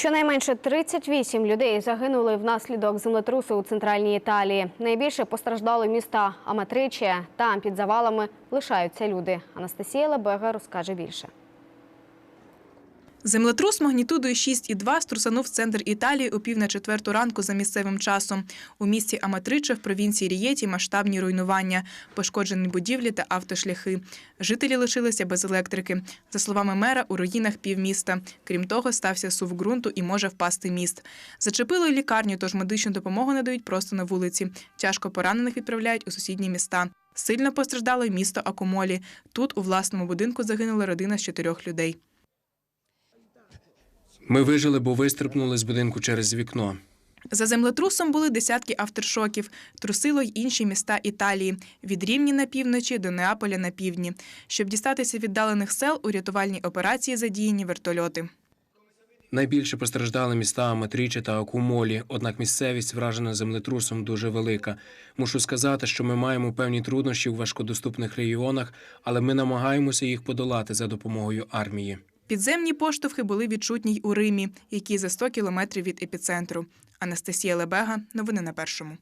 Щонайменше 38 людей загинули внаслідок землетрусу у центральній Італії. Найбільше постраждали міста Аматриче. Там під завалами лишаються люди. Анастасія Лебега розкаже більше. Землетрус магнітудою 6,2 струсанув центр Італії у пів на четверту ранку за місцевим часом. У місті Аматриче в провінції Рієті масштабні руйнування, пошкоджені будівлі та автошляхи. Жителі лишилися без електрики. За словами мера, у руїнах півміста. Крім того, стався сув ґрунту і може впасти міст. Зачепило й лікарню, тож медичну допомогу надають просто на вулиці. Тяжко поранених відправляють у сусідні міста. Сильно постраждало й місто Акумолі. Тут у власному будинку загинула родина з чотирьох людей. Ми вижили, бо вистрибнули з будинку через вікно. За землетрусом були десятки авторшоків. Трусило й інші міста Італії від Рівні на півночі до Неаполя на півдні. Щоб дістатися віддалених сел, у рятувальній операції задіяні вертольоти. Найбільше постраждали міста Аматріче та Акумолі, однак місцевість, вражена землетрусом, дуже велика. Мушу сказати, що ми маємо певні труднощі в важкодоступних регіонах, але ми намагаємося їх подолати за допомогою армії. Підземні поштовхи були відчутні й у Римі, який за 100 кілометрів від епіцентру. Анастасія Лебега. Новини на першому.